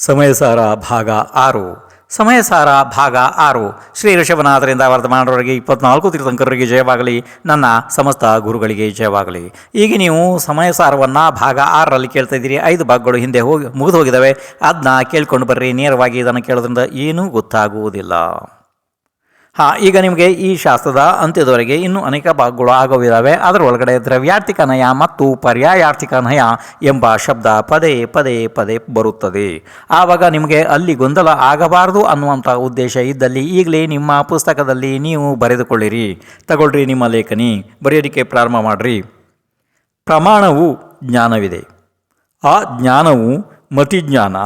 ಸಮಯಸಾರ ಭಾಗ ಆರು. ಸಮಯಸಾರ ಭಾಗ ಆರು. ಶ್ರೀ ಋಷಭನಾಥರಿಂದ ವರ್ಧಮಾನರವರಿಗೆ ಇಪ್ಪತ್ನಾಲ್ಕು ತೀರ್ಥಂಕರರಿಗೆ ಜಯವಾಗಲಿ. ನನ್ನ ಸಮಸ್ತ ಗುರುಗಳಿಗೆ ಜಯವಾಗಲಿ. ಈಗ ನೀವು ಸಮಯಸಾರವನ್ನು ಭಾಗ ಆರರಲ್ಲಿ ಕೇಳ್ತಾ ಇದ್ದೀರಿ. ಐದು ಭಾಗಗಳು ಹಿಂದೆ ಹೋಗಿ ಮುಗಿದು ಹೋಗಿದ್ದಾವೆ. ಅದನ್ನ ಕೇಳ್ಕೊಂಡು ಬರ್ರಿ. ನೇರವಾಗಿ ಇದನ್ನು ಕೇಳೋದ್ರಿಂದ ಏನೂ ಗೊತ್ತಾಗುವುದಿಲ್ಲ. ಹಾಂ, ಈಗ ನಿಮಗೆ ಈ ಶಾಸ್ತ್ರದ ಅಂತ್ಯದವರೆಗೆ ಇನ್ನೂ ಅನೇಕ ಭಾಗಗಳು ಆಗೋವಿದ್ದಾವೆ ಅದರ ಒಳಗಡೆ ದ್ರವ್ಯಾರ್ಥಿಕ ನಯ ಮತ್ತು ಪರ್ಯಾಯಾರ್ಥಿಕ ನಯ ಎಂಬ ಶಬ್ದ ಪದೇ ಪದೇ ಪದೇ ಬರುತ್ತದೆ. ಆವಾಗ ನಿಮಗೆ ಅಲ್ಲಿ ಗೊಂದಲ ಆಗಬಾರದು ಅನ್ನುವಂಥ ಉದ್ದೇಶ ಇದ್ದಲ್ಲಿ ಈಗಲೇ ನಿಮ್ಮ ಪುಸ್ತಕದಲ್ಲಿ ನೀವು ಬರೆದುಕೊಳ್ಳಿರಿ. ತಗೊಳ್ರಿ ನಿಮ್ಮ ಲೇಖನಿ. ಬರೆಯೋದಕ್ಕೆ ಪ್ರಾರಂಭ ಮಾಡಿರಿ. ಪ್ರಮಾಣವು ಜ್ಞಾನವಿದೆ. ಆ ಜ್ಞಾನವು ಮತಿಜ್ಞಾನ,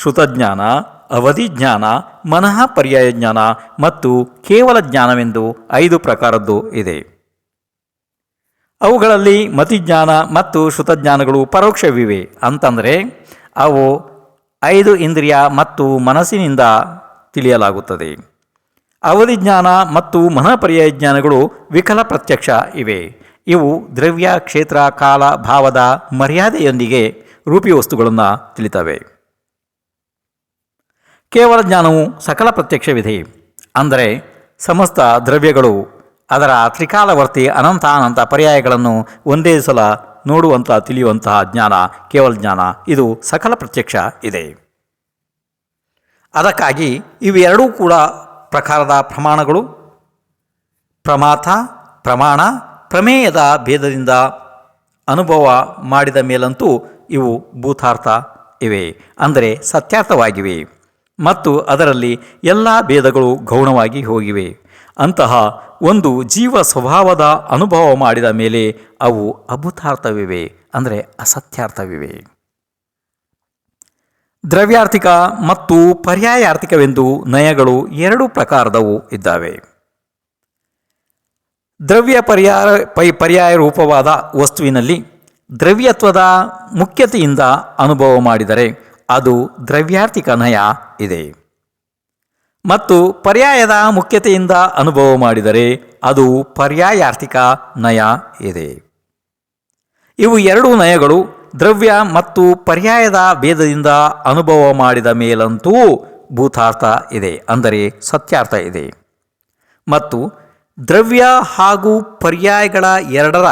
ಶ್ರುತಜ್ಞಾನ ಅವಧಿ ಜ್ಞಾನ ಮನಃ ಪರ್ಯಾಯ ಜ್ಞಾನ ಮತ್ತು ಕೇವಲ ಜ್ಞಾನವೆಂದು ಐದು ಪ್ರಕಾರದ್ದು ಇದೆ. ಅವುಗಳಲ್ಲಿ ಮತಿಜ್ಞಾನ ಮತ್ತು ಶ್ರುತಜ್ಞಾನಗಳು ಪರೋಕ್ಷವಿವೆ ಅಂತಂದರೆ ಅವು ಐದು ಇಂದ್ರಿಯ ಮತ್ತು ಮನಸ್ಸಿನಿಂದ ತಿಳಿಯಲಾಗುತ್ತದೆ. ಅವಧಿ ಜ್ಞಾನ ಮತ್ತು ಮನಃಪರ್ಯಾಯ ಜ್ಞಾನಗಳು ವಿಕಲ ಪ್ರತ್ಯಕ್ಷ ಇವೆ. ಇವು ದ್ರವ್ಯ, ಕ್ಷೇತ್ರ, ಕಾಲ, ಭಾವದ ಮರ್ಯಾದೆಯೊಂದಿಗೆ ರೂಪಿ ವಸ್ತುಗಳನ್ನು ತಿಳಿತವೆ. ಕೇವಲ ಜ್ಞಾನವು ಸಕಲ ಪ್ರತ್ಯಕ್ಷವಿದೆ. ಅಂದರೆ ಸಮಸ್ತ ದ್ರವ್ಯಗಳು ಅದರ ತ್ರಿಕಾಲವರ್ತಿ ಅನಂತ ಅನಂತ ಪರ್ಯಾಯಗಳನ್ನು ಒಂದೇ ಸಲ ನೋಡುವಂಥ ತಿಳಿಯುವಂತಹ ಜ್ಞಾನ, ಕೇವಲ ಜ್ಞಾನ, ಇದು ಸಕಲ ಪ್ರತ್ಯಕ್ಷ ಇದೆ. ಅದಕ್ಕಾಗಿ ಇವೆರಡೂ ಕೂಡ ಪ್ರಕಾರದ ಪ್ರಮಾಣಗಳು. ಪ್ರಮಾಥ, ಪ್ರಮಾಣ, ಪ್ರಮೇಯದ ಭೇದದಿಂದ ಅನುಭವ ಮಾಡಿದ ಮೇಲಂತೂ ಇವು ಭೂತಾರ್ಥ ಇವೆ. ಅಂದರೆ ಸತ್ಯಾರ್ಥವಾಗಿವೆ. ಮತ್ತು ಅದರಲ್ಲಿ ಎಲ್ಲ ಭೇದಗಳು ಗೌಣವಾಗಿ ಹೋಗಿವೆ. ಅಂತಹ ಒಂದು ಜೀವ ಸ್ವಭಾವದ ಅನುಭವ ಮಾಡಿದ ಮೇಲೆ ಅವು ಅಭೂತಾರ್ಥವಿವೆ, ಅಂದರೆ ಅಸತ್ಯಾರ್ಥವಿವೆ. ದ್ರವ್ಯಾರ್ಥಿಕ ಮತ್ತು ಪರ್ಯಾಯಾರ್ಥಿಕವೆಂದು ನಯಗಳು ಎರಡು ಪ್ರಕಾರದವು ಇದ್ದಾವೆ. ದ್ರವ್ಯ ಪರ್ಯಾಯ ಪೈ ಪರ್ಯಾಯ ರೂಪವಾದ ವಸ್ತುವಿನಲ್ಲಿ ದ್ರವ್ಯತ್ವದ ಮುಖ್ಯತೆಯಿಂದ ಅನುಭವ ಮಾಡಿದರೆ ಅದು ದ್ರವ್ಯಾರ್ಥಿಕ ನಯ ಇದೆ. ಮತ್ತು ಪರ್ಯಾಯದ ಮುಖ್ಯತೆಯಿಂದ ಅನುಭವ ಮಾಡಿದರೆ ಅದು ಪರ್ಯಾಯಾರ್ಥಿಕ ನಯ ಇದೆ. ಇವು ಎರಡು ನಯಗಳು ದ್ರವ್ಯ ಮತ್ತು ಪರ್ಯಾಯದ ಭೇದದಿಂದ ಅನುಭವ ಮಾಡಿದ ಮೇಲಂತೂ ಭೂತಾರ್ಥ ಇದೆ, ಅಂದರೆ ಸತ್ಯಾರ್ಥ ಇದೆ. ಮತ್ತು ದ್ರವ್ಯ ಹಾಗೂ ಪರ್ಯಾಯಗಳ ಎರಡರ,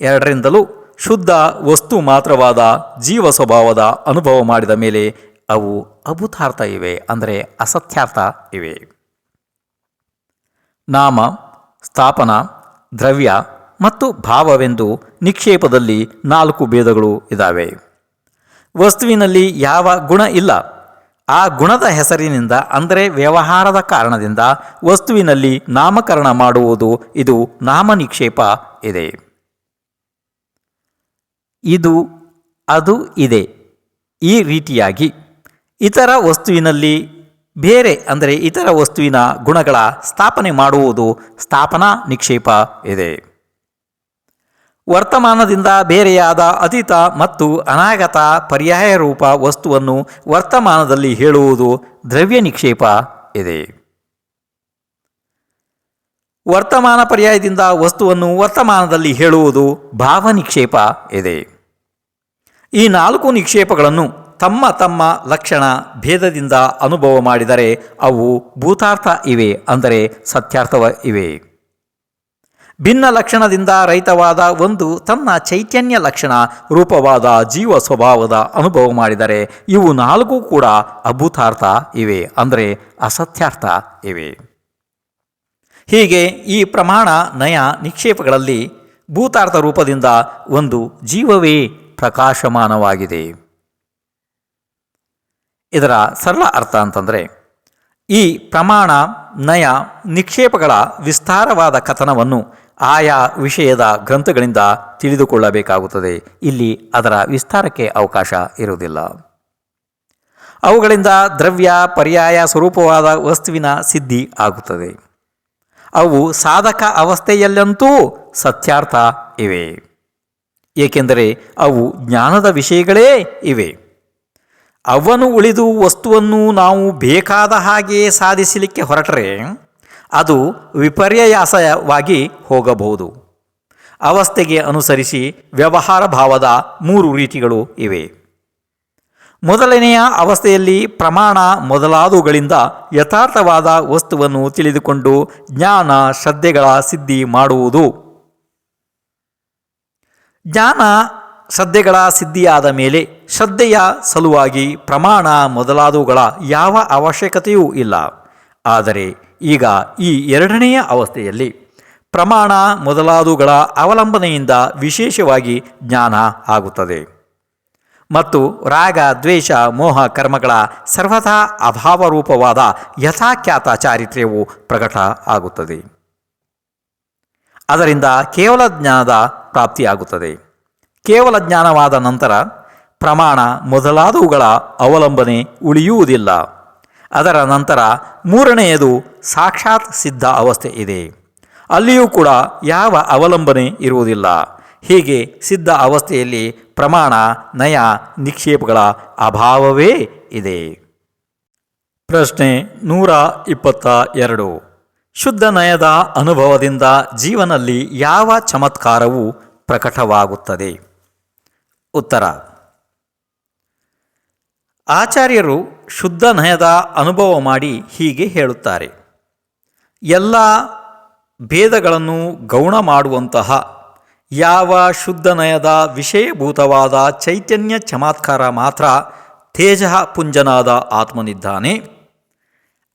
ಎರಡರಿಂದಲೂ ಶುದ್ಧ ವಸ್ತು ಮಾತ್ರವಾದ ಜೀವ ಸ್ವಭಾವದ ಅನುಭವ ಮಾಡಿದ ಮೇಲೆ ಅವು ಅಭೂತಾರ್ಥ ಇವೆ ಅಂದರೆ ಅಸತ್ಯಾರ್ಥ ಇವೆ. ನಾಮ, ಸ್ಥಾಪನ, ದ್ರವ್ಯ ಮತ್ತು ಭಾವವೆಂದು ನಿಕ್ಷೇಪದಲ್ಲಿ ನಾಲ್ಕು ಭೇದಗಳು ಇದ್ದಾವೆ ವಸ್ತುವಿನಲ್ಲಿ ಯಾವ ಗುಣ ಇಲ್ಲ. ಆ ಗುಣದ ಹೆಸರಿನಿಂದ ಅಂದರೆ ವ್ಯವಹಾರದ ಕಾರಣದಿಂದ ವಸ್ತುವಿನಲ್ಲಿ ನಾಮಕರಣ ಮಾಡುವುದು ಇದು ನಾಮ ನಿಕ್ಷೇಪ ಇದೆ. ಇದು, ಅದು ಇದೆ. ಈ ರೀತಿಯಾಗಿ ಇತರ ವಸ್ತುವಿನಲ್ಲಿ ಬೇರೆ ಅಂದರೆ ಇತರ ವಸ್ತುವಿನ ಗುಣಗಳ ಸ್ಥಾಪನೆ ಮಾಡುವುದು ಸ್ಥಾಪನಾ ನಿಕ್ಷೇಪ ಇದೆ. ವರ್ತಮಾನದಿಂದ ಬೇರೆಯಾದ ಅತೀತ ಮತ್ತು ಅನಾಗತ ಪರ್ಯಾಯ ರೂಪ ವಸ್ತುವನ್ನು ವರ್ತಮಾನದಲ್ಲಿ ಹೇಳುವುದು ದ್ರವ್ಯ ನಿಕ್ಷೇಪ ಇದೆ. ವರ್ತಮಾನ ಪರ್ಯಾಯದಿಂದ ವಸ್ತುವನ್ನು ವರ್ತಮಾನದಲ್ಲಿ ಹೇಳುವುದು ಭಾವ ನಿಕ್ಷೇಪ ಇದೆ. ಈ ನಾಲ್ಕು ನಿಕ್ಷೇಪಗಳನ್ನು ತಮ್ಮ ತಮ್ಮ ಲಕ್ಷಣ ಭೇದದಿಂದ ಅನುಭವ ಮಾಡಿದರೆ ಅವು ಭೂತಾರ್ಥ ಇವೆ ಅಂದರೆ ಸತ್ಯಾರ್ಥವ ಇವೆ. ಭಿನ್ನ ಲಕ್ಷಣದಿಂದ ರಹಿತವಾದ ಒಂದು ತನ್ನ ಚೈತನ್ಯ ಲಕ್ಷಣ ರೂಪವಾದ ಜೀವ ಸ್ವಭಾವದ ಅನುಭವ ಮಾಡಿದರೆ ಇವು ನಾಲ್ಕು ಕೂಡ ಅಭೂತಾರ್ಥ ಇವೆ ಅಂದರೆ ಅಸತ್ಯಾರ್ಥ ಇವೆ. ಹೀಗೆ ಈ ಪ್ರಮಾಣ ನಯ ನಿಕ್ಷೇಪಗಳಲ್ಲಿ ಭೂತಾರ್ಥ ರೂಪದಿಂದ ಒಂದು ಜೀವವೇ ಪ್ರಕಾಶಮಾನವಾಗಿದೆ. ಇದರ ಸರಳ ಅರ್ಥ ಅಂತಂದರೆ, ಈ ಪ್ರಮಾಣ, ನಯ, ನಿಕ್ಷೇಪಗಳ ವಿಸ್ತಾರವಾದ ಕಥನವನ್ನು ಆಯಾ ವಿಷಯದ ಗ್ರಂಥಗಳಿಂದ ತಿಳಿದುಕೊಳ್ಳಬೇಕಾಗುತ್ತದೆ. ಇಲ್ಲಿ ಅದರ ವಿಸ್ತಾರಕ್ಕೆ ಅವಕಾಶ ಇರುವುದಿಲ್ಲ. ಅವುಗಳಿಂದ ದ್ರವ್ಯ, ಪರ್ಯಾಯ ಸ್ವರೂಪವಾದ ವಸ್ತುವಿನ ಸಿದ್ಧಿ ಆಗುತ್ತದೆ. ಅವು ಸಾಧಕ ಅವಸ್ಥೆಯಲ್ಲಂತೂ ಸತ್ಯಾರ್ಥ ಇವೆ. ಏಕೆಂದರೆ ಅವು ಜ್ಞಾನದ ವಿಷಯಗಳೇ ಇವೆ. ಅವನು ಉಳಿದು ವಸ್ತುವನ್ನು ನಾವು ಬೇಕಾದ ಹಾಗೆ ಸಾಧಿಸಲಿಕ್ಕೆ ಹೊರಟರೆ ಅದು ವಿಪರ್ಯಾಸವಾಗಿ ಹೋಗಬಹುದು. ಅವಸ್ಥೆಗೆ ಅನುಸರಿಸಿ ವ್ಯವಹಾರ ಭಾವದ ಮೂರು ರೀತಿಗಳು ಇವೆ. ಮೊದಲನೆಯ ಅವಸ್ಥೆಯಲ್ಲಿ ಪ್ರಮಾಣ ಮೊದಲಾದವುಗಳಿಂದ ಯಥಾರ್ಥವಾದ ವಸ್ತುವನ್ನು ತಿಳಿದುಕೊಂಡು ಜ್ಞಾನ ಶ್ರದ್ಧೆಗಳ ಸಿದ್ಧಿ ಮಾಡುವುದು. ಜ್ಞಾನ ಶ್ರದ್ಧೆಗಳ ಸಿದ್ಧಿಯಾದ ಮೇಲೆ ಶ್ರದ್ಧೆಯ ಸಲುವಾಗಿ ಪ್ರಮಾಣ ಮೊದಲಾದವುಗಳ ಯಾವ ಅವಶ್ಯಕತೆಯೂ ಇಲ್ಲ. ಆದರೆ ಈಗ ಈ ಎರಡನೆಯ ಅವಸ್ಥೆಯಲ್ಲಿ ಪ್ರಮಾಣ ಮೊದಲಾದವುಗಳ ಅವಲಂಬನೆಯಿಂದ ವಿಶೇಷವಾಗಿ ಜ್ಞಾನ ಆಗುತ್ತದೆ. ಮತ್ತು ರಾಗ, ದ್ವೇಷ, ಮೋಹ, ಕರ್ಮಗಳ ಸರ್ವಥಾ ಅಭಾವರೂಪವಾದ ಯಥಾಖ್ಯಾತ ಚಾರಿತ್ರ್ಯವು ಪ್ರಕಟ ಆಗುತ್ತದೆ. ಅದರಿಂದ ಕೇವಲ ಜ್ಞಾನದ ಪ್ರಾಪ್ತಿಯಾಗುತ್ತದೆ. ಕೇವಲ ಜ್ಞಾನವಾದ ನಂತರ ಪ್ರಮಾಣ ಮೊದಲಾದವುಗಳ ಅವಲಂಬನೆ ಉಳಿಯುವುದಿಲ್ಲ. ಅದರ ನಂತರ ಮೂರನೆಯದು ಸಾಕ್ಷಾತ್ ಸಿದ್ಧ ಅವಸ್ಥೆ ಇದೆ. ಅಲ್ಲಿಯೂ ಕೂಡ ಯಾವ ಅವಲಂಬನೆ ಇರುವುದಿಲ್ಲ. ಹೀಗೆ ಸಿದ್ಧ ಅವಸ್ಥೆಯಲ್ಲಿ ಪ್ರಮಾಣ, ನಯ, ನಿಕ್ಷೇಪಗಳ ಅಭಾವವೇ ಇದೆ. ಪ್ರಶ್ನೆ ನೂರ ಇಪ್ಪತ್ತ ಎರಡು. ಶುದ್ಧ ನಯದ ಅನುಭವದಿಂದ ಜೀವನಲ್ಲಿ ಯಾವ ಚಮತ್ಕಾರವು ಪ್ರಕಟವಾಗುತ್ತದೆ. ಉತ್ತರ. ಆಚಾರ್ಯರು ಶುದ್ಧ ನಯದ ಅನುಭವ ಮಾಡಿ ಹೀಗೆ ಹೇಳುತ್ತಾರೆ. ಎಲ್ಲ ಭೇದಗಳನ್ನು ಗೌಣ ಮಾಡುವಂತಹ, ಯಾವ ಶುದ್ಧ ನಯದ ವಿಷಯಭೂತವಾದ ಚೈತನ್ಯ ಚಮತ್ಕಾರ ಮಾತ್ರ ತೇಜ ಪುಂಜನಾದ ಆತ್ಮನಿದ್ದಾನೆ.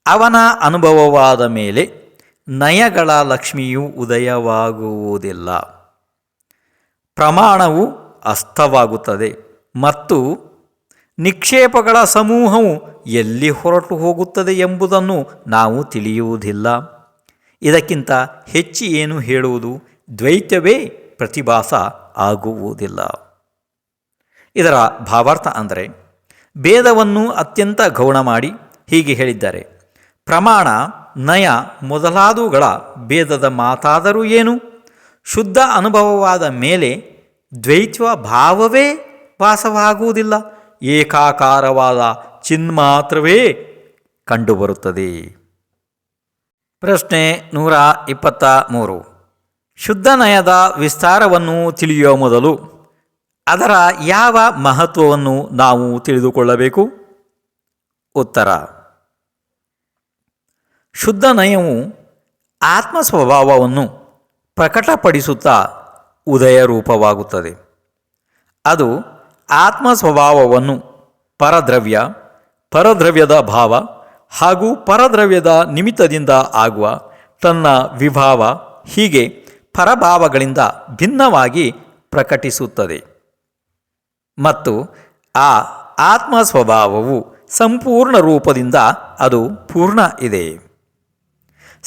ಅವನ ಅನುಭವವಾದ ಮೇಲೆ ನಯಗಳ ಲಕ್ಷ್ಮಿಯು ಉದಯವಾಗುವುದಿಲ್ಲ. ಪ್ರಮಾಣವು ಅಸ್ತವಾಗುತ್ತದೆ ಮತ್ತು ನಿಕ್ಷೇಪಗಳ ಸಮೂಹವು ಎಲ್ಲಿ ಹೊರಟು ಹೋಗುತ್ತದೆ ಎಂಬುದನ್ನು ನಾವು ತಿಳಿಯುವುದಿಲ್ಲ. ಇದಕ್ಕಿಂತ ಹೆಚ್ಚು ಏನು ಹೇಳುವುದು? ದ್ವೈತವೇ ಪ್ರತಿಭಾಸ ಆಗುವುದಿಲ್ಲ. ಇದರ ಭಾವಾರ್ಥ ಅಂದರೆ, ಭೇದವನ್ನು ಅತ್ಯಂತ ಗೌಣ ಮಾಡಿ ಹೀಗೆ ಹೇಳಿದ್ದಾರೆ. ಪ್ರಮಾಣ ನಯ ಮೊದಲಾದವುಗಳ ಭೇದದ ಮಾತಾದರೂ ಏನು? ಶುದ್ಧ ಅನುಭವವಾದ ಮೇಲೆ ದ್ವೈತ್ವ ಭಾವವೇ ವಾಸವಾಗುವುದಿಲ್ಲ. ಏಕಾಕಾರವಾದ ಚಿನ್ಮಾತ್ರವೇ ಕಂಡುಬರುತ್ತದೆ. ಪ್ರಶ್ನೆ ನೂರ ಇಪ್ಪತ್ತ ಮೂರು. ಶುದ್ಧ ನಯದ ವಿಸ್ತಾರವನ್ನು ತಿಳಿಯುವ ಮೊದಲು ಅದರ ಯಾವ ಮಹತ್ವವನ್ನು ನಾವು ತಿಳಿದುಕೊಳ್ಳಬೇಕು? ಉತ್ತರ. ಶುದ್ಧ ನಯವು ಆತ್ಮ ಸ್ವಭಾವವನ್ನು ಪ್ರಕಟಪಡಿಸುತ್ತಾ ಉದಯ ರೂಪವಾಗುತ್ತದೆ ಅದು ಆತ್ಮ ಸ್ವಭಾವವನ್ನು ಪರದ್ರವ್ಯ, ಪರದ್ರವ್ಯದ ಭಾವ ಹಾಗೂ ಪರದ್ರವ್ಯದ ನಿಮಿತ್ತದಿಂದ ಆಗುವ ತನ್ನ ವಿಭಾವ ಹೀಗೆ ಪರಭಾವಗಳಿಂದ ಭಿನ್ನವಾಗಿ ಪ್ರಕಟಿಸುತ್ತದೆ. ಮತ್ತು ಆ ಆತ್ಮ ಸ್ವಭಾವವು ಸಂಪೂರ್ಣ ರೂಪದಿಂದ ಅದು ಪೂರ್ಣ ಇದೆ.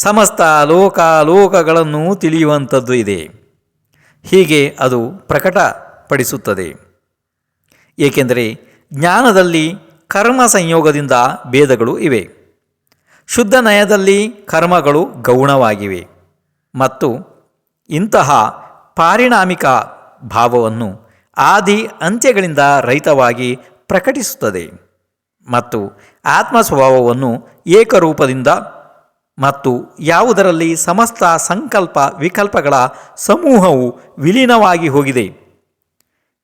ಸಮಸ್ತ ಲೋಕಾಲೋಕಗಳನ್ನು ತಿಳಿಯುವಂಥದ್ದು ಇದೆ. ಹೀಗೆ ಅದು ಪ್ರಕಟಪಡಿಸುತ್ತದೆ. ಏಕೆಂದರೆ ಜ್ಞಾನದಲ್ಲಿ ಕರ್ಮ ಸಂಯೋಗದಿಂದ ಭೇದಗಳು ಇವೆ. ಶುದ್ಧ ನಯದಲ್ಲಿ ಕರ್ಮಗಳು ಗೌಣವಾಗಿವೆ. ಮತ್ತು ಇಂತಹ ಪಾರಿಣಾಮಿಕ ಭಾವವನ್ನು ಆದಿ ಅಂತ್ಯಗಳಿಂದ ರಹಿತವಾಗಿ ಪ್ರಕಟಿಸುತ್ತದೆ. ಮತ್ತು ಆತ್ಮ ಸ್ವಭಾವವನ್ನು ಏಕರೂಪದಿಂದ ಮತ್ತು ಯಾವುದರಲ್ಲಿ ಸಮಸ್ತ ಸಂಕಲ್ಪ ವಿಕಲ್ಪಗಳ ಸಮೂಹವು ವಿಲೀನವಾಗಿ ಹೋಗಿದೆ.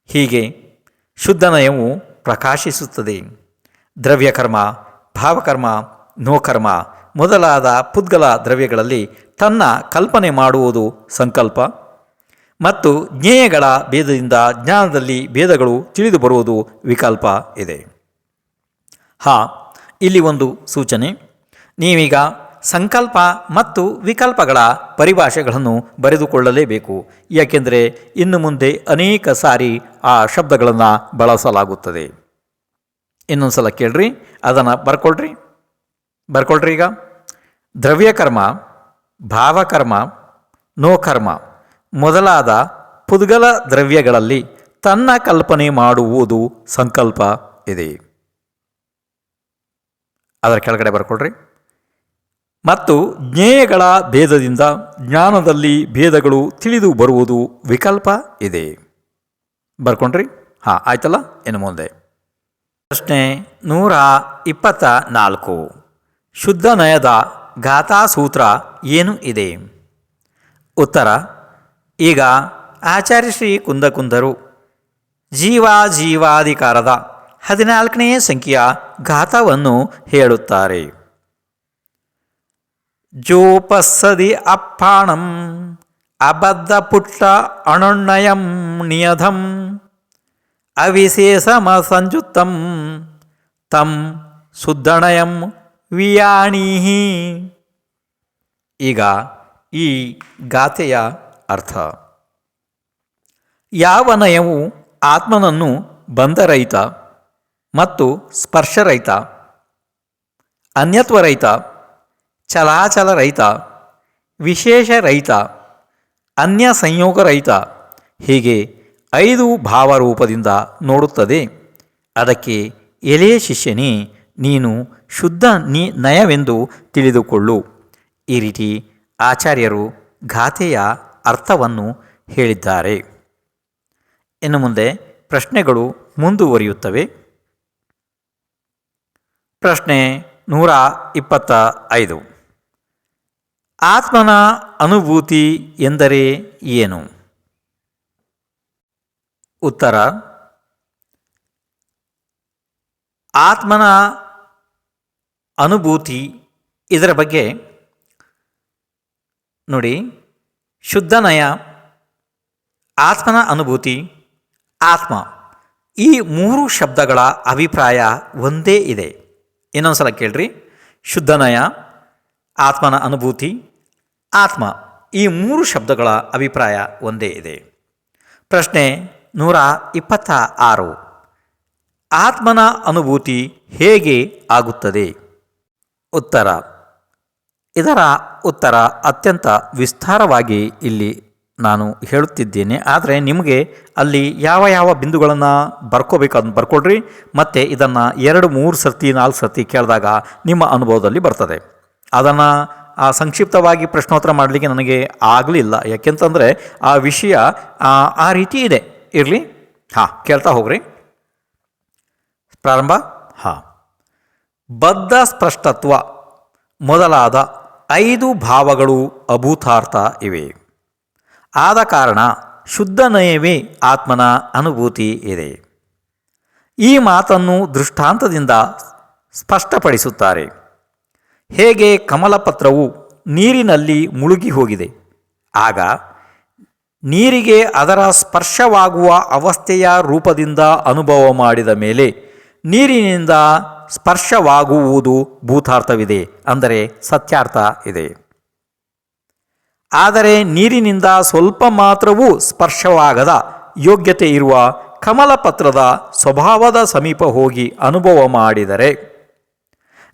ಹೀಗೆ ಶುದ್ಧನಯವು ಪ್ರಕಾಶಿಸುತ್ತದೆ. ದ್ರವ್ಯಕರ್ಮ, ಭಾವಕರ್ಮ, ನೋಕರ್ಮ ಮೊದಲಾದ ಪುದ್ಗಲ ದ್ರವ್ಯಗಳಲ್ಲಿ ತನ್ನ ಕಲ್ಪನೆ ಮಾಡುವುದು ಸಂಕಲ್ಪ ಮತ್ತು ಜ್ಞೇಯಗಳ ಭೇದದಿಂದ ಜ್ಞಾನದಲ್ಲಿ ಭೇದಗಳು ತಿಳಿದು ಬರುವುದು ವಿಕಲ್ಪ ಇದೆ. ಹಾ, ಇಲ್ಲಿ ಒಂದು ಸೂಚನೆ. ನೀವೀಗ ಸಂಕಲ್ಪ ಮತ್ತು ವಿಕಲ್ಪಗಳ ಪರಿಭಾಷೆಗಳನ್ನು ಬರೆದುಕೊಳ್ಳಲೇಬೇಕು. ಯಾಕೆಂದರೆ ಇನ್ನು ಮುಂದೆ ಅನೇಕ ಸಾರಿ ಆ ಶಬ್ದಗಳನ್ನು ಬಳಸಲಾಗುತ್ತದೆ. ಇನ್ನೊಂದು ಸಲ ಕೇಳ್ರಿ, ಅದನ್ನು ಬರ್ಕೊಳ್ರಿ. ಬರ್ಕೊಳ್ರಿ ಈಗ. ದ್ರವ್ಯಕರ್ಮ, ಭಾವಕರ್ಮ, ನೋಕರ್ಮ ಮೊದಲಾದ ಪುದ್ಗಲ ದ್ರವ್ಯಗಳಲ್ಲಿ ತನ್ನ ಕಲ್ಪನೆ ಮಾಡುವುದು ಸಂಕಲ್ಪ ಇದೆ. ಅದರ ಕೆಳಗಡೆ ಬರ್ಕೊಳ್ರಿ. ಮತ್ತು ಜ್ಞೇಯಗಳ ಭೇದದಿಂದ ಜ್ಞಾನದಲ್ಲಿ ಭೇದಗಳು ತಿಳಿದು ಬರುವುದು ವಿಕಲ್ಪ ಇದೆ. ಬರ್ಕೊಂಡ್ರಿ? ಹಾಂ, ಆಯ್ತಲ್ಲ? ಇನ್ನು ಮುಂದೆ. ಪ್ರಶ್ನೆ ನೂರ ಇಪ್ಪತ್ತ ನಾಲ್ಕು. ಶುದ್ಧ ನಯದ ಗಾಥಾಸೂತ್ರ ಏನು ಇದೆ? ಉತ್ತರ, ಈಗ ಆಚಾರ್ಯ ಶ್ರೀ ಕುಂದಕುಂದರು ಜೀವ ಜೀವಾಧಿಕಾರದ ಹದಿನಾಲ್ಕನೇ ಸಂಖ್ಯೆಯ ಘಾತವನ್ನು ಹೇಳುತ್ತಾರೆ. ಜೋಪಸ್ಸದಿ ಅಪ್ಪಾಣಂ, ಅಬದ್ಧ ಪುಟ್ಟ ಅಣೊಣ್ಣಯಂ ನಿಯಧಂ, ಅವಿಶೇಷಮ ತಂ ಸುದ್ದಣಯಂ ವಿಯಾಣೀಹಿ. ಈಗ ಈ ಗಾಥೆಯ ಅರ್ಥ. ಯಾವ ನಯವು ಆತ್ಮನನ್ನು ಬಂಧರಹಿತ ಮತ್ತು ಸ್ಪರ್ಶರಹಿತ, ಅನ್ಯತ್ವರಹಿತ ಚಲಾಚಲರಹಿತ ರೈತ ಅನ್ಯ ಸಂಯೋಗ ರೈತ ಹೀಗೆ ಐದು ಭಾವರೂಪದಿಂದ ನೋಡುತ್ತದೆ. ಅದಕ್ಕೆ ಎಲೆ ಶಿಷ್ಯನೇ, ನೀನು ಶುದ್ಧ ನಿ ನಯವೆಂದು ತಿಳಿದುಕೊಳ್ಳು. ಈ ರೀತಿ ಆಚಾರ್ಯರು ಗಾಥೆಯ ಅರ್ಥವನ್ನು ಹೇಳಿದ್ದಾರೆ. ಇನ್ನು ಮುಂದೆ ಪ್ರಶ್ನೆಗಳು ಮುಂದುವರಿಯುತ್ತವೆ. ಪ್ರಶ್ನೆ ನೂರ ಇಪ್ಪತ್ತ ಐದು. ಆತ್ಮನ ಅನುಭೂತಿ ಎಂದರೆ ಏನು? ಉತ್ತರ, ಆತ್ಮನ ಅನುಭೂತಿ ಇದರ ಬಗ್ಗೆ ನೋಡಿ. ಶುದ್ಧನಯ ಆತ್ಮನ ಅನುಭೂತಿ, ಆತ್ಮ. ಈ ಮೂರು ಶಬ್ದಗಳ ಅಭಿಪ್ರಾಯ ಒಂದೇ ಇದೆ. ಇನ್ನೊಂದು ಸಲ ಕೇಳ್ರಿ ಶುದ್ಧನಯ ಆತ್ಮನ ಅನುಭೂತಿ, ಆತ್ಮ ಈ ಮೂರು ಶಬ್ದಗಳ ಅಭಿಪ್ರಾಯ ಒಂದೇ ಇದೆ. ಪ್ರಶ್ನೆ ನೂರ ಇಪ್ಪತ್ತ ಆರು. ಆತ್ಮನ ಅನುಭೂತಿ ಹೇಗೆ ಆಗುತ್ತದೆ? ಉತ್ತರ. ಇದರ ಉತ್ತರ ಅತ್ಯಂತ ವಿಸ್ತಾರವಾಗಿ ಇಲ್ಲಿ ನಾನು ಹೇಳುತ್ತಿದ್ದೇನೆ. ಆದರೆ ನಿಮಗೆ ಅಲ್ಲಿ ಯಾವ ಯಾವ ಬಿಂದುಗಳನ್ನು ಬರ್ಕೋಬೇಕು ಅದನ್ನು ಬರ್ಕೊಳ್ರಿ ಮತ್ತು ಇದನ್ನು ಎರಡು, ಮೂರು ಸರ್ತಿ, ನಾಲ್ಕು ಸರ್ತಿ ಕೇಳಿದಾಗ ನಿಮ್ಮ ಅನುಭವದಲ್ಲಿ ಬರ್ತದೆ. ಅದನ್ನು ಆ ಸಂಕ್ಷಿಪ್ತವಾಗಿ ಪ್ರಶ್ನೋತ್ತರ ಮಾಡಲಿಕ್ಕೆ ನನಗೆ ಆಗಲಿಲ್ಲ. ಯಾಕೆಂತಂದರೆ ಆ ವಿಷಯ ಆ, ರೀತಿ ಇದೆ. ಇರಲಿ? ಹಾಂ ಕೇಳ್ತಾ ಹೋಗ್ರಿ. ಪ್ರಾರಂಭ? ಹಾಂ. ಬದ್ಧ ಸ್ಪಷ್ಟತ್ವ ಮೊದಲಾದ ಐದು ಭಾವಗಳು ಅಭೂತಾರ್ಥ ಇವೆ. ಆದ ಕಾರಣ ಶುದ್ಧ ನಯವೇ ಆತ್ಮನ ಅನುಭೂತಿ ಇದೆ. ಈ ಮಾತನ್ನು ದೃಷ್ಟಾಂತದಿಂದ ಸ್ಪಷ್ಟಪಡಿಸುತ್ತಾರೆ. ಹೇಗೆ ಕಮಲಪತ್ರವು ನೀರಿನಲ್ಲಿ ಮುಳುಗಿ ಹೋಗಿದೆ? ಆಗ ನೀರಿಗೆ ಅದರ ಸ್ಪರ್ಶವಾಗುವ ಅವಸ್ಥೆಯ ರೂಪದಿಂದ ಅನುಭವ ಮಾಡಿದ ಮೇಲೆ ನೀರಿನಿಂದ ಸ್ಪರ್ಶವಾಗುವುದು ಭೂತಾರ್ಥವಿದೆ ಅಂದರೆ ಸತ್ಯಾರ್ಥ ಇದೆ. ಆದರೆ ನೀರಿನಿಂದ ಸ್ವಲ್ಪ ಮಾತ್ರವೂ ಸ್ಪರ್ಶವಾಗದ ಯೋಗ್ಯತೆ ಇರುವ ಕಮಲಪತ್ರದ ಸ್ವಭಾವದ ಸಮೀಪ ಹೋಗಿ ಅನುಭವ ಮಾಡಿದರೆ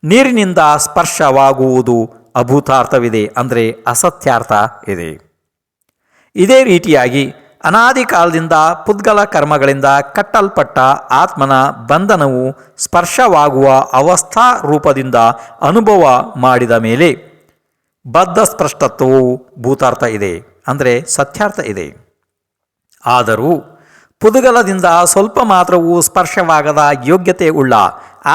ನೀರಿನಿಂದ ಸ್ಪರ್ಶವಾಗುವುದು ಅಭೂತಾರ್ಥವಿದೆ ಅಂದರೆ ಅಸತ್ಯಾರ್ಥ ಇದೆ. ಇದೇ ರೀತಿಯಾಗಿ ಅನಾದಿ ಕಾಲದಿಂದ ಪುದ್ಗಲ ಕರ್ಮಗಳಿಂದ ಕಟ್ಟಲ್ಪಟ್ಟ ಆತ್ಮನ ಬಂಧನವು ಸ್ಪರ್ಶವಾಗುವ ಅವಸ್ಥಾ ರೂಪದಿಂದ ಅನುಭವ ಮಾಡಿದ ಮೇಲೆ ಬದ್ಧ ಸ್ಪಷ್ಟತ್ವವು ಭೂತಾರ್ಥ ಇದೆ ಅಂದರೆ ಸತ್ಯಾರ್ಥ ಇದೆ. ಆದರೂ ಪುದುಗಲದಿಂದ ಸ್ವಲ್ಪ ಮಾತ್ರವೂ ಸ್ಪರ್ಶವಾಗದ ಯೋಗ್ಯತೆ ಉಳ್ಳ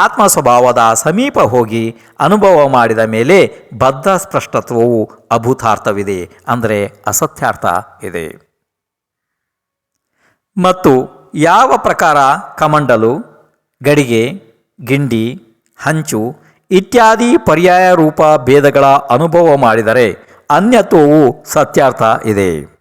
ಆತ್ಮ ಸ್ವಭಾವದ ಸಮೀಪ ಹೋಗಿ ಅನುಭವ ಮಾಡಿದ ಮೇಲೆ ಬದ್ಧ ಸ್ಪಷ್ಟತ್ವವು ಅಭೂತಾರ್ಥವಿದೆ ಅಂದರೆ ಅಸತ್ಯಾರ್ಥ ಇದೆ. ಮತ್ತು ಯಾವ ಪ್ರಕಾರ ಕಮಂಡಲು, ಗಡಿಗೆ, ಗಿಂಡಿ, ಹಂಚು ಇತ್ಯಾದಿ ಪರ್ಯಾಯ ರೂಪ ಭೇದಗಳ ಅನುಭವ ಮಾಡಿದರೆ ಅನ್ಯತ್ವವು ಸತ್ಯಾರ್ಥ ಇದೆ.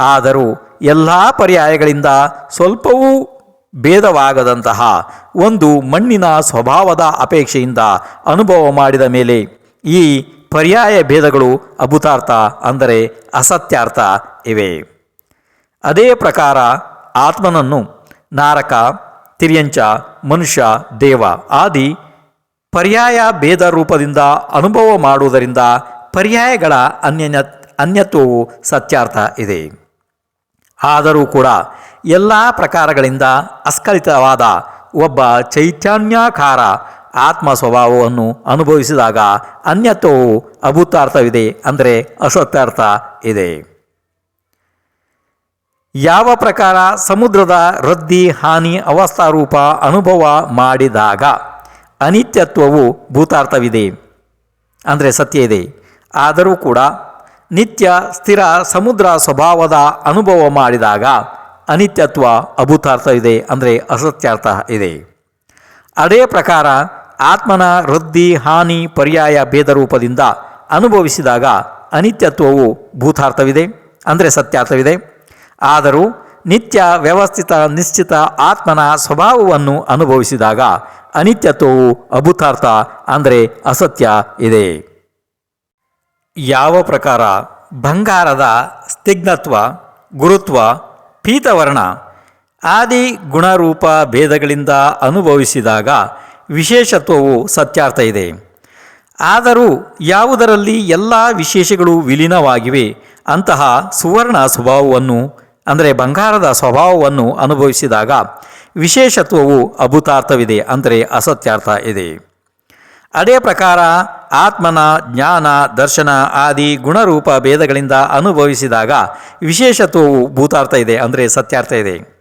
ಆದರೂ ಎಲ್ಲ ಪರ್ಯಾಯಗಳಿಂದ ಸ್ವಲ್ಪವೂ ಭೇದವಾಗದಂತಹ ಒಂದು ಮಣ್ಣಿನ ಸ್ವಭಾವದ ಅಪೇಕ್ಷೆಯಿಂದ ಅನುಭವ ಮಾಡಿದ ಮೇಲೆ ಈ ಪರ್ಯಾಯ ಭೇದಗಳು ಅಭೂತಾರ್ಥ ಅಂದರೆ ಅಸತ್ಯಾರ್ಥ ಇವೆ. ಅದೇ ಪ್ರಕಾರ ಆತ್ಮನನ್ನು ನಾರಕ, ತಿರ್ಯಂಚ, ಮನುಷ್ಯ, ದೇವ ಆದಿ ಪರ್ಯಾಯ ಭೇದ ರೂಪದಿಂದ ಅನುಭವ ಮಾಡುವುದರಿಂದ ಪರ್ಯಾಯಗಳ ಅನ್ಯನ್ಯ ಅನ್ಯತ್ವವು ಸತ್ಯಾರ್ಥ ಇದೆ. ಆದರೂ ಕೂಡ ಎಲ್ಲ ಪ್ರಕಾರಗಳಿಂದ ಅಸ್ಖಲಿತವಾದ ಒಬ್ಬ ಚೈತನ್ಯಾಕಾರ ಆತ್ಮ ಸ್ವಭಾವವನ್ನು ಅನುಭವಿಸಿದಾಗ ಅನ್ಯತ್ವವು ಅಭೂತಾರ್ಥವಿದೆ ಅಂದರೆ ಅಸತ್ಯಾರ್ಥ ಇದೆ. ಯಾವ ಪ್ರಕಾರ ಸಮುದ್ರದ ರದ್ದಿ ಹಾನಿ ಅವಸ್ಥಾರೂಪ ಅನುಭವ ಮಾಡಿದಾಗ ಅನಿತ್ಯತ್ವವು ಭೂತಾರ್ಥವಿದೆ. ಅಂದರೆ ಸತ್ಯ ಇದೆ. ಆದರೂ ಕೂಡ ನಿತ್ಯ ಸ್ಥಿರ ಸಮುದ್ರ ಸ್ವಭಾವದ ಅನುಭವ ಮಾಡಿದಾಗ ಅನಿತ್ಯತ್ವ ಅಭೂತಾರ್ಥ ಇದೆ ಅಂದರೆ ಅಸತ್ಯಾರ್ಥ ಇದೆ. ಅದೇ ಪ್ರಕಾರ ಆತ್ಮನ ವೃದ್ಧಿ, ಹಾನಿ, ಪರ್ಯಾಯ ಭೇದ ರೂಪದಿಂದ ಅನುಭವಿಸಿದಾಗ ಅನಿತ್ಯತ್ವವು ಭೂತಾರ್ಥವಿದೆ ಅಂದರೆ ಸತ್ಯಾರ್ಥವಿದೆ. ಆದರೂ ನಿತ್ಯ ವ್ಯವಸ್ಥಿತ, ನಿಶ್ಚಿತ ಆತ್ಮನ ಸ್ವಭಾವವನ್ನು ಅನುಭವಿಸಿದಾಗ ಅನಿತ್ಯತ್ವವು ಅಭೂತಾರ್ಥ ಅಂದರೆ ಅಸತ್ಯ ಇದೆ. ಯಾವ ಪ್ರಕಾರ ಬಂಗಾರದ ಸ್ನಿಗ್ಧತ್ವ ಗುರುತ್ವ, ಪೀತವರ್ಣ ಆದಿ ಗುಣರೂಪ ಭೇದಗಳಿಂದ ಅನುಭವಿಸಿದಾಗ ವಿಶೇಷತ್ವವು ಸತ್ಯಾರ್ಥ ಇದೆ. ಆದರೂ ಯಾವುದರಲ್ಲಿ ಎಲ್ಲ ವಿಶೇಷಗಳು ವಿಲೀನವಾಗಿವೆ, ಅಂತಹ ಸುವರ್ಣ ಸ್ವಭಾವವನ್ನು, ಅಂದರೆ ಬಂಗಾರದ ಸ್ವಭಾವವನ್ನು ಅನುಭವಿಸಿದಾಗ ವಿಶೇಷತ್ವವು ಅಭೂತಾರ್ಥವಿದೆ, ಅಂದರೆ ಅಸತ್ಯಾರ್ಥ ಇದೆ. ಅದೇ ಪ್ರಕಾರ ಆತ್ಮನ, ಜ್ಞಾನ, ದರ್ಶನ ಆದಿ ಗುಣರೂಪ ಭೇದಗಳಿಂದ ಅನುಭವಿಸಿದಾಗ ವಿಶೇಷತ್ವವು ಭೂತಾರ್ಥ ಇದೆ ಅಂದರೆ ಸತ್ಯಾರ್ಥ ಇದೆ.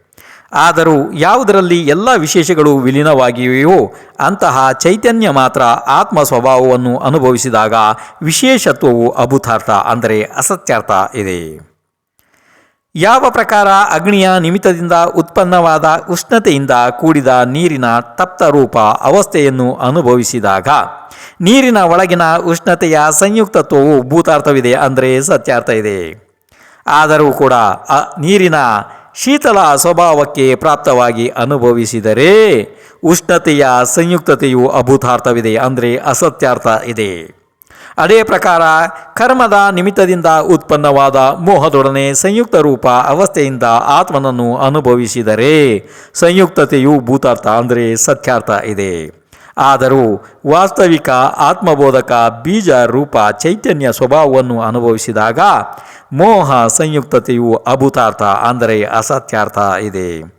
ಆದರೂ ಯಾವುದರಲ್ಲಿ ಎಲ್ಲ ವಿಶೇಷಗಳು ವಿಲೀನವಾಗಿವೆಯೋ ಅಂತಹ ಚೈತನ್ಯ ಮಾತ್ರ ಆತ್ಮ ಸ್ವಭಾವವನ್ನು ಅನುಭವಿಸಿದಾಗ ವಿಶೇಷತ್ವವು ಅಭೂತಾರ್ಥ ಅಂದರೆ ಅಸತ್ಯಾರ್ಥ ಇದೆ. ಯಾವ ಪ್ರಕಾರ ಅಗ್ನಿಯ ನಿಮಿತ್ತದಿಂದ ಉತ್ಪನ್ನವಾದ ಉಷ್ಣತೆಯಿಂದ ಕೂಡಿದ ನೀರಿನ ತಪ್ತ ರೂಪ ಅವಸ್ಥೆಯನ್ನು ಅನುಭವಿಸಿದಾಗ, ನೀರಿನ ಒಳಗಿನ ಉಷ್ಣತೆಯ ಸಂಯುಕ್ತತ್ವವು ಭೂತಾರ್ಥವಿದೆ ಅಂದರೆ ಸತ್ಯಾರ್ಥ ಇದೆ. ಆದರೂ ಕೂಡ ನೀರಿನ ಶೀತಲ ಸ್ವಭಾವಕ್ಕೆ ಪ್ರಾಪ್ತವಾಗಿ ಅನುಭವಿಸಿದರೆ ಉಷ್ಣತೆಯ ಸಂಯುಕ್ತತೆಯು ಅಭೂತಾರ್ಥವಿದೆ ಅಂದರೆ ಅಸತ್ಯಾರ್ಥ ಇದೆ. ಅದೇ ಪ್ರಕಾರ ಕರ್ಮದ ನಿಮಿತ್ತದಿಂದ ಉತ್ಪನ್ನವಾದ ಮೋಹದೊಡನೆ ಸಂಯುಕ್ತ ರೂಪ ಅವಸ್ಥೆಯಿಂದ ಆತ್ಮನನ್ನು ಅನುಭವಿಸಿದರೆ ಸಂಯುಕ್ತತೆಯು ಭೂತಾರ್ಥ ಅಂದರೆ ಸತ್ಯಾರ್ಥ ಇದೆ. ಆದರೂ ವಾಸ್ತವಿಕ ಆತ್ಮಬೋಧಕ ಬೀಜ ರೂಪ ಚೈತನ್ಯ ಸ್ವಭಾವವನ್ನು ಅನುಭವಿಸಿದಾಗ ಮೋಹ ಸಂಯುಕ್ತತೆಯು ಅಭೂತಾರ್ಥ ಅಂದರೆ ಅಸತ್ಯಾರ್ಥ ಇದೆ.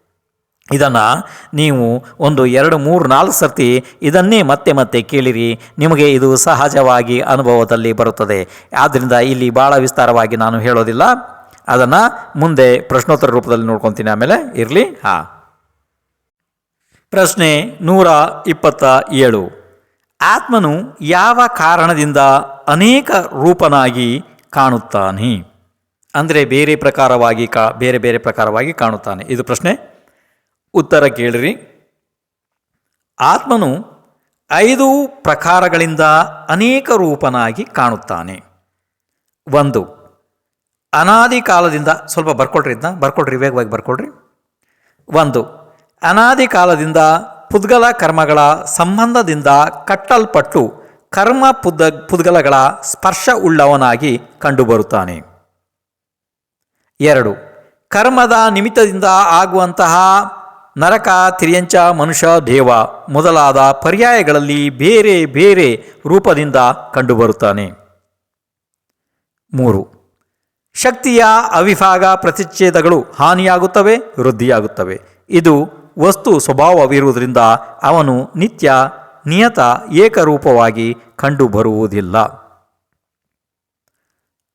ಇದನ್ನು ನೀವು ಒಂದು ಎರಡು ಮೂರು ನಾಲ್ಕು ಸರ್ತಿ ಇದನ್ನೇ ಮತ್ತೆ ಮತ್ತೆ ಕೇಳಿರಿ. ನಿಮಗೆ ಇದು ಸಹಜವಾಗಿ ಅನುಭವದಲ್ಲಿ ಬರುತ್ತದೆ. ಆದ್ದರಿಂದ ಇಲ್ಲಿ ಭಾಳ ವಿಸ್ತಾರವಾಗಿ ನಾನು ಹೇಳೋದಿಲ್ಲ. ಅದನ್ನು ಮುಂದೆ ಪ್ರಶ್ನೋತ್ತರ ರೂಪದಲ್ಲಿ ನೋಡ್ಕೊತೀನಿ ಆಮೇಲೆ ಇರಲಿ. ಹಾಂ. ಪ್ರಶ್ನೆ ನೂರ ಇಪ್ಪತ್ತ ಏಳು. ಆತ್ಮನು ಯಾವ ಕಾರಣದಿಂದ ಅನೇಕ ರೂಪನಾಗಿ ಕಾಣುತ್ತಾನೆ? ಅಂದರೆ ಬೇರೆ ಪ್ರಕಾರವಾಗಿ ಕಾ, ಬೇರೆ ಬೇರೆ ಪ್ರಕಾರವಾಗಿ ಕಾಣುತ್ತಾನೆ. ಇದು ಪ್ರಶ್ನೆ ಉತ್ತರ ಕೇಳಿರಿ. ಆತ್ಮನು ಐದು ಪ್ರಕಾರಗಳಿಂದ ಅನೇಕ ರೂಪನಾಗಿ ಕಾಣುತ್ತಾನೆ. ಒಂದು, ಅನಾದಿ ಕಾಲದಿಂದ, ಸ್ವಲ್ಪ ಬರ್ಕೊಳ್ರಿ ಇದನ್ನ, ಬರ್ಕೊಳ್ರಿ, ವೇಗವಾಗಿ ಬರ್ಕೊಳ್ರಿ. ಒಂದು, ಅನಾದಿ ಕಾಲದಿಂದ ಪುದ್ಗಲ ಕರ್ಮಗಳ ಸಂಬಂಧದಿಂದ ಕಟ್ಟಲ್ಪಟ್ಟು ಕರ್ಮ ಪುದ್ದ, ಪುದ್ಗಲಗಳ ಸ್ಪರ್ಶ ಉಳ್ಳವನಾಗಿ ಕಂಡುಬರುತ್ತಾನೆ. ಎರಡು, ಕರ್ಮದ ನಿಮಿತ್ತದಿಂದ ಆಗುವಂತಹ ನರಕ, ತಿರಿಯಂಚ, ಮನುಷ್ಯ, ದೇವ ಮೊದಲಾದ ಪರ್ಯಾಯಗಳಲ್ಲಿ ಬೇರೆ ಬೇರೆ ರೂಪದಿಂದ ಕಂಡುಬರುತ್ತಾನೆ. ಮೂರು, ಶಕ್ತಿಯ ಅವಿಭಾಗ ಪ್ರತಿಚ್ಛೇದಗಳು ಹಾನಿಯಾಗುತ್ತವೆ, ವೃದ್ಧಿಯಾಗುತ್ತವೆ. ಇದು ವಸ್ತು ಸ್ವಭಾವವಿರುವುದರಿಂದ ಅವನು ನಿತ್ಯ, ನಿಯತ, ಏಕರೂಪವಾಗಿ ಕಂಡುಬರುವುದಿಲ್ಲ.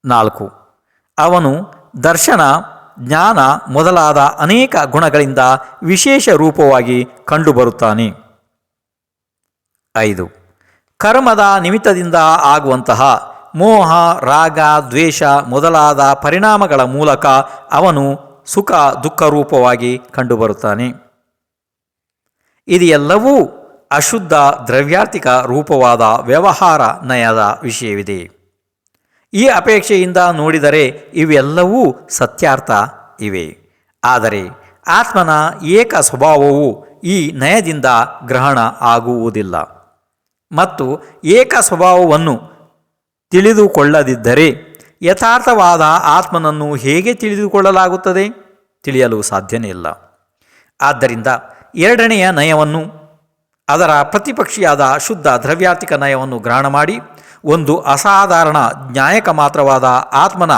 ನಾಲ್ಕು, ಅವನು ದರ್ಶನ ಜ್ಞಾನ ಮೊದಲಾದ ಅನೇಕ ಗುಣಗಳಿಂದ ವಿಶೇಷ ರೂಪವಾಗಿ ಕಂಡುಬರುತ್ತಾನೆ. ಐದು. ಕರ್ಮದ ನಿಮಿತ್ತದಿಂದ ಆಗುವಂತಹ ಮೋಹ, ರಾಗ, ದ್ವೇಷ ಮೊದಲಾದ ಪರಿಣಾಮಗಳ ಮೂಲಕ ಅವನು ಸುಖ, ದುಃಖ ರೂಪವಾಗಿ ಕಂಡುಬರುತ್ತಾನೆ. ಇದೆಲ್ಲವೂ ಅಶುದ್ಧ ದ್ರವ್ಯಾರ್ಥಿಕ ರೂಪವಾದ ವ್ಯವಹಾರ ನಯದ ವಿಷಯವಿದೆ. ಈ ಅಪೇಕ್ಷೆಯಿಂದ ನೋಡಿದರೆ ಇವೆಲ್ಲವೂ ಸತ್ಯಾರ್ಥ ಇವೆ. ಆದರೆ ಆತ್ಮನ ಏಕ ಸ್ವಭಾವವು ಈ ನಯದಿಂದ ಗ್ರಹಣ ಆಗುವುದಿಲ್ಲ. ಮತ್ತು ಏಕ ಸ್ವಭಾವವನ್ನು ತಿಳಿದುಕೊಳ್ಳದಿದ್ದರೆ ಯಥಾರ್ಥವಾದ ಆತ್ಮನನ್ನು ಹೇಗೆ ತಿಳಿದುಕೊಳ್ಳಲಾಗುತ್ತದೆ? ತಿಳಿಯಲು ಸಾಧ್ಯನೇ ಇಲ್ಲ. ಆದ್ದರಿಂದ ಎರಡನೆಯ ನಯವನ್ನು ಅದರ ಪ್ರತಿಪಕ್ಷಿಯಾದ ಶುದ್ಧ ದ್ರವ್ಯಾರ್ಥಿಕ ನಯವನ್ನು ಗ್ರಹಣ ಮಾಡಿ ಒಂದು ಅಸಾಧಾರಣ ನ್ಯಾಯಕ ಮಾತ್ರವಾದ ಆತ್ಮನ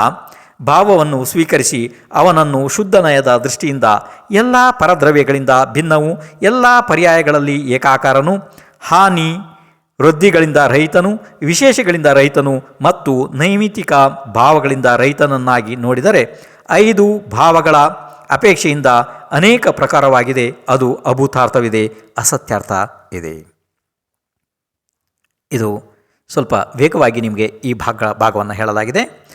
ಭಾವವನ್ನು ಸ್ವೀಕರಿಸಿ ಅವನನ್ನು ಶುದ್ಧ ನಯದ ದೃಷ್ಟಿಯಿಂದ ಎಲ್ಲ ಪರದ್ರವ್ಯಗಳಿಂದ ಭಿನ್ನವು, ಎಲ್ಲ ಪರ್ಯಾಯಗಳಲ್ಲಿ ಏಕಾಕಾರನು, ಹಾನಿ ವೃದ್ಧಿಗಳಿಂದ ರಹಿತನು, ವಿಶೇಷಗಳಿಂದ ರಹಿತನು ಮತ್ತು ನೈಮಿತಿಕ ಭಾವಗಳಿಂದ ರಹಿತನನ್ನಾಗಿ ನೋಡಿದರೆ ಐದು ಭಾವಗಳ ಅಪೇಕ್ಷೆಯಿಂದ ಅನೇಕ ಪ್ರಕಾರವಾಗಿದೆ. ಅದು ಅಭೂತಾರ್ಥವಿದೆ, ಅಸತ್ಯಾರ್ಥ ಇದೆ. ಇದು ಸ್ವಲ್ಪ ವೇಗವಾಗಿ ನಿಮಗೆ ಈ ಭಾಗ, ಭಾಗವನ್ನು ಹೇಳಲಾಗಿದೆ.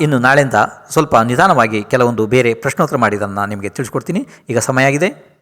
ಇನ್ನು ನಾಳೆಯಿಂದ ಸ್ವಲ್ಪ ನಿಧಾನವಾಗಿ ಕೆಲವೊಂದು ಬೇರೆ ಪ್ರಶ್ನೋತ್ತರ ಮಾಡಿದ್ದನ್ನು ನಿಮಗೆ ತಿಳಿಸ್ಕೊಡ್ತೀನಿ. ಈಗ ಸಮಯ ಆಗಿದೆ.